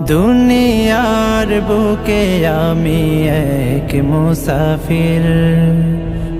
দুনিয়ার বুকে আমি এক মুসাফির।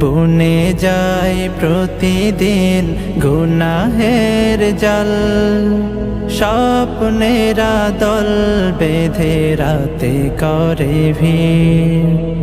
বুনে যাই প্রতিদিন গুনাহের জল। স্বপ্নেরা দল বেঁধে রাতে করে ভিড়।